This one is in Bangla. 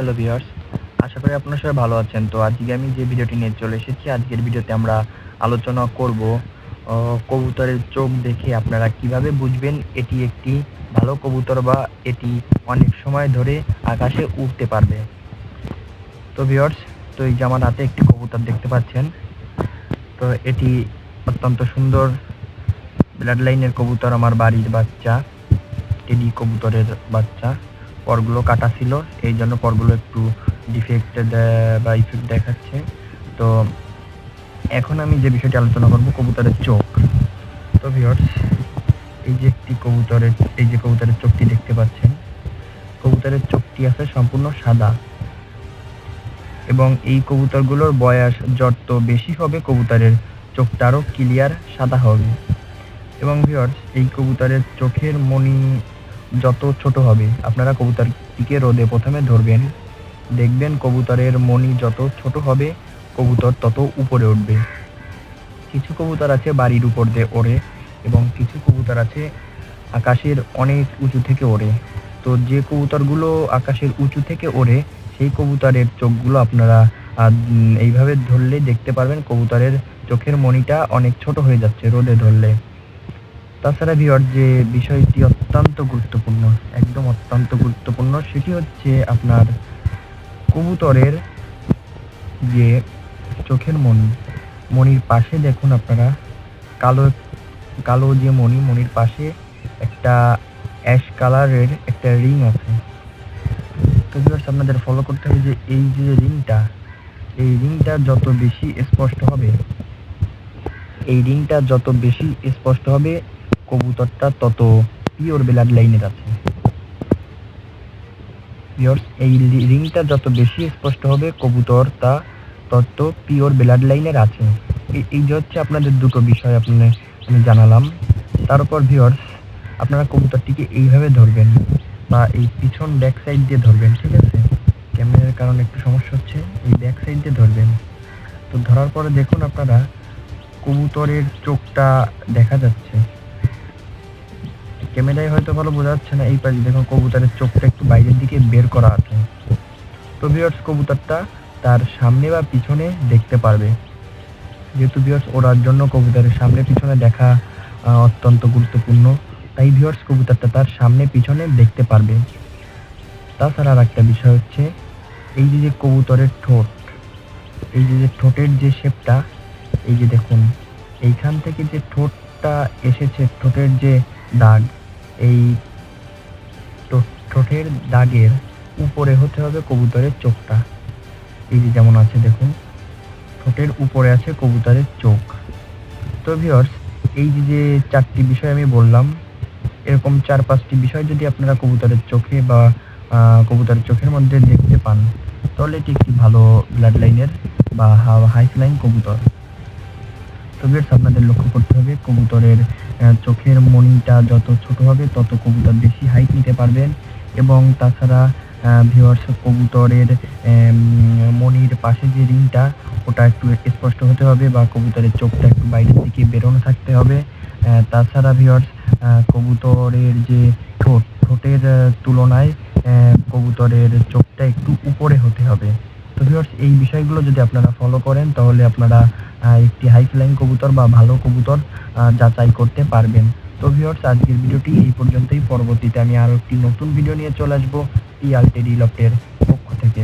হ্যালো ভিউয়ার্স আশা করি আপনারা সবাই ভালো আছেন। তো আজকে আমি যে ভিডিওটি নিয়ে চলে এসেছি, আজকের ভিডিওতে আমরা আলোচনা করব কবুতরের চোখ দেখে আপনারা কীভাবে বুঝবেন এটি একটি ভালো কবুতর বা এটি অনেক সময় ধরে আকাশে উঠতে পারবে। তো ভিউয়ার্স তো এই যে আমার হাতে একটি কবুতর দেখতে পাচ্ছেন, তো এটি অত্যন্ত সুন্দর ব্লাড লাইনের কবুতর, আমার বাড়ির বাচ্চা টেডি কবুতরের বাচ্চা। পরগুলো কাটা ছিল, এই জন্য পরগুলো একটু ডিফেক্ট বা ইফেক্ট দেখাচ্ছে। তো এখন আমি যে বিষয়টি আলোচনা করব, কবুতরের চোখ। তো ভিউয়ার্স এই যে একটি কবুতরের, এই যে কবুতরের চোখটি দেখতে পাচ্ছেন, কবুতরের চোখটি আছে সম্পূর্ণ সাদা। এবং এই কবুতরগুলোর বয়স যত বেশি হবে, কবুতরের চোখটা আরও ক্লিয়ার সাদা হবে। এবং ভিউয়ার্স এই কবুতরের চোখের মণি যত ছোট হবে, আপনারা কবুতরটিকে রোদে প্রথমে ধরবেন। দেখবেন কবুতরের মণি যত ছোট হবে, কবুতর তত উপরে উঠবে। কিছু কবুতর আছে বাড়ির উপর দিয়ে ওড়ে এবং কিছু কবুতর আছে আকাশের অনেক উঁচু থেকে ওড়ে। তো যে কবুতরগুলো আকাশের উঁচু থেকে ওড়ে, সেই কবুতরের চোখগুলো আপনারা এইভাবে ধরলে দেখতে পারবেন কবুতরের চোখের মণিটা অনেক ছোট হয়ে যাচ্ছে রোদে ধরলে। তাছাড়া ভিওর যে বিষয়টি অত্যন্ত গুরুত্বপূর্ণ, একদম অত্যন্ত গুরুত্বপূর্ণ। সেটি হচ্ছে আপনার কবুতরের যে চোখের মণি মণির পাশে দেখুন আপনারা, কালো কালো যে মণি মণির পাশে একটা অ্যাশ কালারের একটা রিং আছে। তো আপনাদের ফলো করতে হবে যে এই যে রিংটা, এই রিংটা যত বেশি স্পষ্ট হবে, এই রিংটা যত বেশি স্পষ্ট হবে, কবুতরটা তত পিওর ব্লাড লাইনের আছে? পিওর এই রিংটা যত বেশি স্পষ্ট হবে কবুতর তা তত পিওর ব্লাড লাইনের আছে। এই- যে হচ্ছে আপনাদের দুটো বিষয় আপনার আমি জানালাম। তার উপর ভিউয়ার্স আপনারা কবুতরটিকে এইভাবে ধরবেন বা এই পিছন ব্যাক সাইড দিয়ে ধরবেন, ঠিক আছে? ক্যামেরার কারণে একটু সমস্যা হচ্ছে, এই ব্যাক সাইড দিয়ে ধরবেন। তো ধরার পরে দেখুন আপনারা কবুতরের চোখটা দেখা যাচ্ছে। ক্যামেরায় হয়তো ভালো বোঝা যাচ্ছে না, এই পাশে দেখুন কবুতরের চোখটা একটু বাইরের দিকে বের করা আছে। তো ভিউয়ার্স কবুতরটা তার সামনে বা পিছনে দেখতে পারবে। যেহেতু ভিউয়ার্স ওড়ার জন্য কবুতরের সামনে পিছনে দেখা অত্যন্ত গুরুত্বপূর্ণ। তাই ভিউয়ার্স কবুতরটা তার সামনে পিছনে দেখতে পারবে। তাছাড়া আর একটা বিষয় হচ্ছে, এই যে যে কবুতরের ঠোঁট, এই যে যে ঠোঁটের যে শেপটা, এই যে দেখুন, এইখান থেকে যে ঠোঁটটা এসেছে, ঠোঁটের যে দাগ এই ঠোঁটের দাগের উপরে হতে হবে কবুতরের চোখটা। এই যে যেমন আছে, দেখুন। ঠোঁটের উপরে আছে কবুতরের চোখ। তো ভিওর্স এই যে চারটি বিষয় আমি বললাম, এরকম চার পাঁচটি বিষয় যদি আপনারা কবুতরের চোখে বা কবুতরের চোখের মধ্যে দেখতে পান, তাহলে এটি একটি ভালো ব্লাড লাইনের বা হাই ফ্লাইং কবুতর। ভিউয়ার্স আপনাদের লক্ষ্য করতে হবে। কবুতরের চোখের মনিটা যত ছোট হবে, তত কবুতর বেশি হাইট নিতে পারবেন। এবং তাছাড়া ভিউয়ার্স কবুতরের মনির পাশে যে রিংটা, ওটা একটু স্পষ্ট হতে হবে বা কবুতরের চোখটা একটু বাইরের দিকে বেরোনো থাকতে হবে। তাছাড়া ভিউয়ার্স কবুতরের যে ঠোঁট, ঠোঁটের তুলনায় কবুতরের চোখটা একটু উপরে হতে হবে। ভিউয়ার্স এই বিষয়গুলো যদি আপনারা ফলো করেন, তাহলে আপনারা একটি হাই ফ্লাইং কবুতর বা ভালো কবুতর যাচাই করতে পারবেন। তো ভিউয়ার্স আজকের ভিডিওটি এই পর্যন্তই। পরবর্তীতে আমি আরও একটি নতুন ভিডিও নিয়ে চলে আসব টি আলটেডি লফটের পক্ষ থেকে।